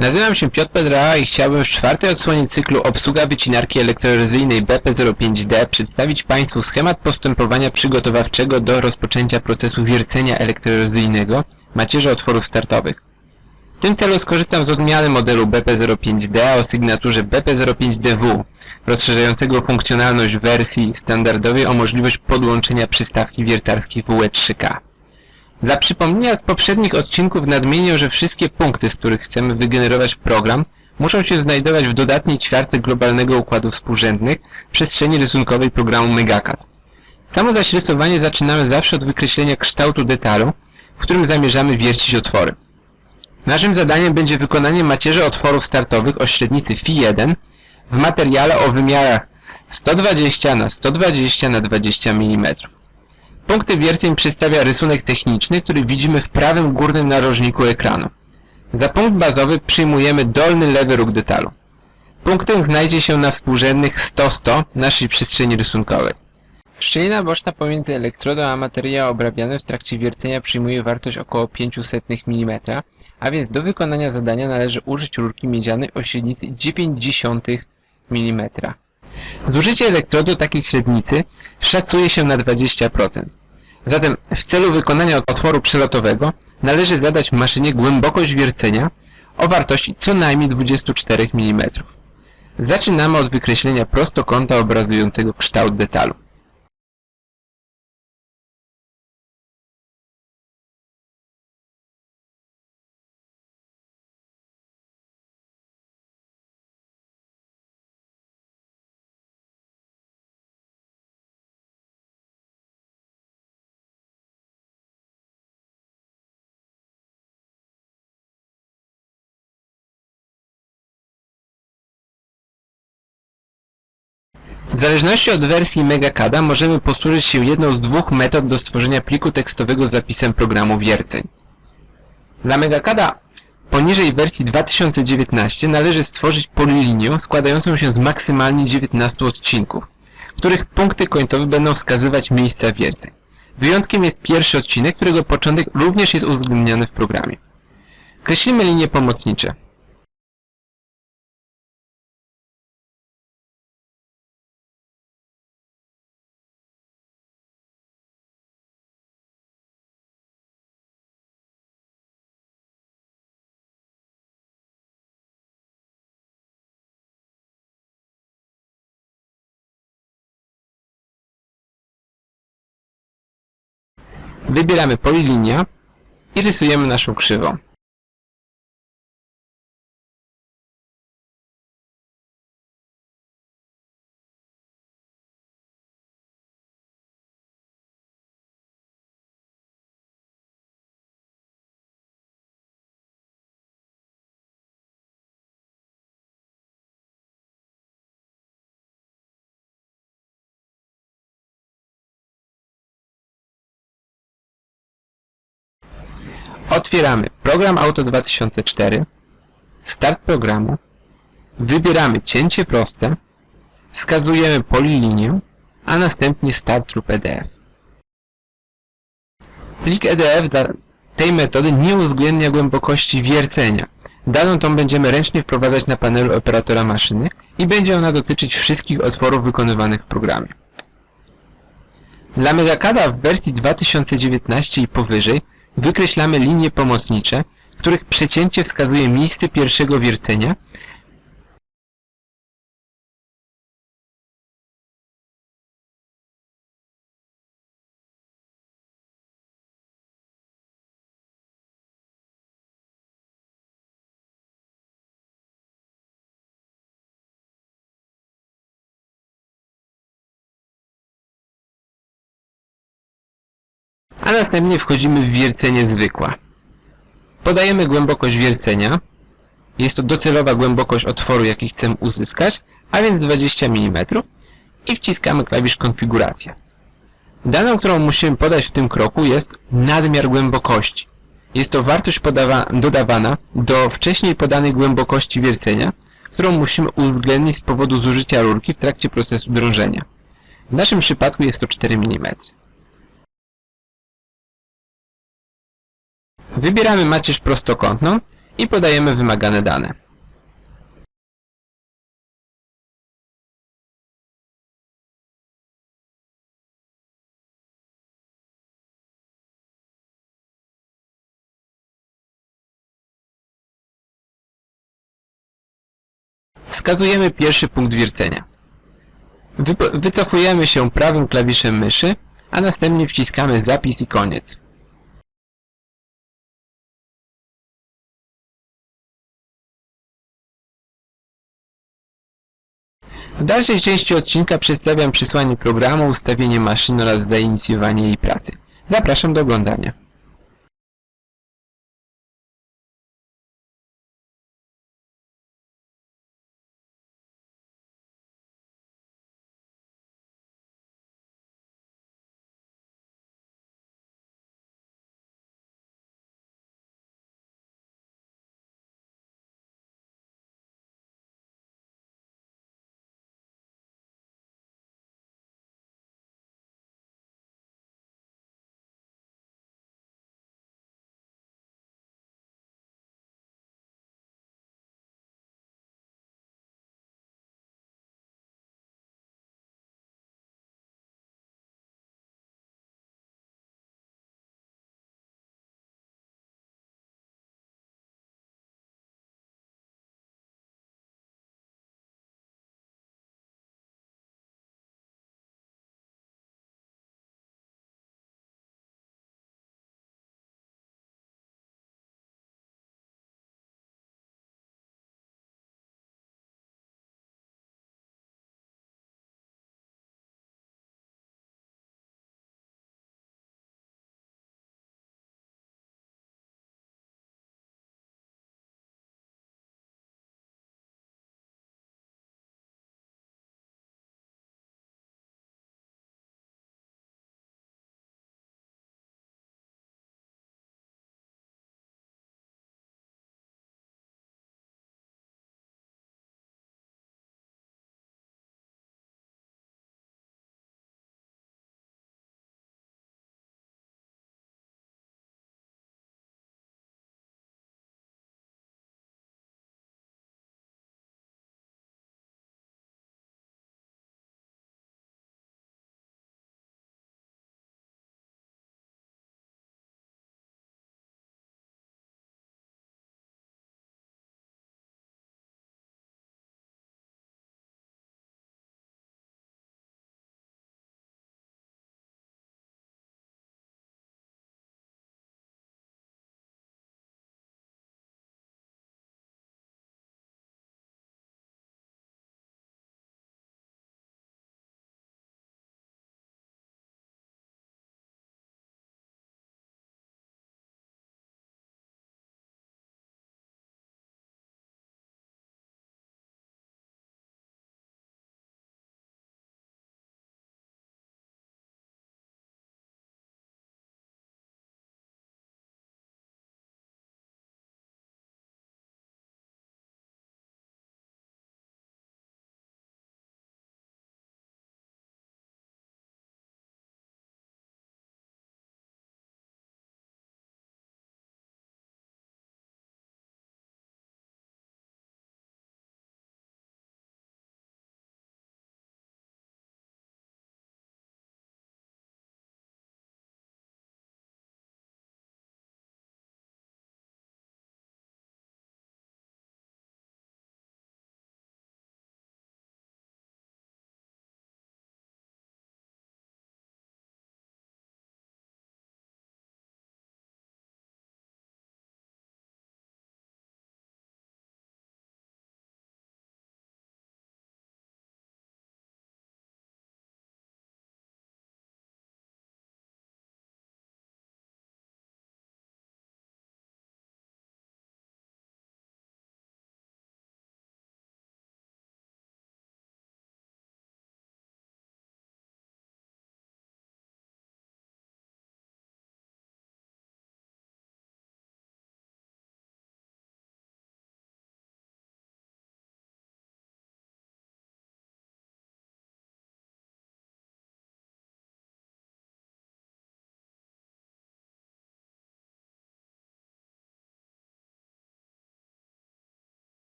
Nazywam się Piotr Pedra i chciałbym w czwartej odsłonie cyklu Obsługa wycinarki elektroerozyjnej BP05D przedstawić Państwu schemat postępowania przygotowawczego do rozpoczęcia procesu wiercenia elektroerozyjnego macierzy otworów startowych. W tym celu skorzystam z odmiany modelu BP05D o sygnaturze BP05DW, rozszerzającego funkcjonalność wersji standardowej o możliwość podłączenia przystawki wiertarskiej WE3K. Dla przypomnienia z poprzednich odcinków nadmienię, że wszystkie punkty, z których chcemy wygenerować program, muszą się znajdować w dodatniej ćwiarce globalnego układu współrzędnych przestrzeni rysunkowej programu Megacad. Samo zaś rysowanie zaczynamy zawsze od wykreślenia kształtu detalu, w którym zamierzamy wiercić otwory. Naszym zadaniem będzie wykonanie macierzy otworów startowych o średnicy Φ1 w materiale o wymiarach 120 na 120 na 20 mm. Punkty wierceń przedstawia rysunek techniczny, który widzimy w prawym górnym narożniku ekranu. Za punkt bazowy przyjmujemy dolny lewy róg detalu. Punkt ten znajdzie się na współrzędnych 100-100 naszej przestrzeni rysunkowej. Szczelina boczna pomiędzy elektrodą a materiałem obrabianym w trakcie wiercenia przyjmuje wartość około 0,05 mm, a więc do wykonania zadania należy użyć rurki miedzianej o średnicy 0,9 mm. Zużycie elektrodu takiej średnicy szacuje się na 20%. Zatem w celu wykonania otworu przelotowego należy zadać maszynie głębokość wiercenia o wartości co najmniej 24 mm. Zaczynamy od wykreślenia prostokąta obrazującego kształt detalu. W zależności od wersji Megacada możemy posłużyć się jedną z dwóch metod do stworzenia pliku tekstowego z zapisem programu wierceń. Dla Megacada poniżej wersji 2019 należy stworzyć polilinię składającą się z maksymalnie 19 odcinków, których punkty końcowe będą wskazywać miejsca wierceń. Wyjątkiem jest pierwszy odcinek, którego początek również jest uwzględniony w programie. Kreślimy linie pomocnicze. Wybieramy polilinia i rysujemy naszą krzywą. Otwieramy program Auto 2004, start programu, wybieramy cięcie proste, wskazujemy polilinię, a następnie start lub EDF. Plik EDF dla tej metody nie uwzględnia głębokości wiercenia. Daną tą będziemy ręcznie wprowadzać na panelu operatora maszyny i będzie ona dotyczyć wszystkich otworów wykonywanych w programie. Dla Megacada w wersji 2019 i powyżej wykreślamy linie pomocnicze, których przecięcie wskazuje miejsce pierwszego wiercenia następnie wchodzimy w wiercenie zwykłe. Podajemy głębokość wiercenia. Jest to docelowa głębokość otworu, jaki chcemy uzyskać, a więc 20 mm i wciskamy klawisz konfiguracja. Daną, którą musimy podać w tym kroku jest nadmiar głębokości. Jest to wartość dodawana do wcześniej podanej głębokości wiercenia, którą musimy uwzględnić z powodu zużycia rurki w trakcie procesu drążenia. W naszym przypadku jest to 4 mm. Wybieramy macierz prostokątną i podajemy wymagane dane. Wskazujemy pierwszy punkt wiercenia. Wycofujemy się prawym klawiszem myszy, a następnie wciskamy zapis i koniec. W dalszej części odcinka przedstawiam przesłanie programu, ustawienie maszyny oraz zainicjowanie jej pracy. Zapraszam do oglądania.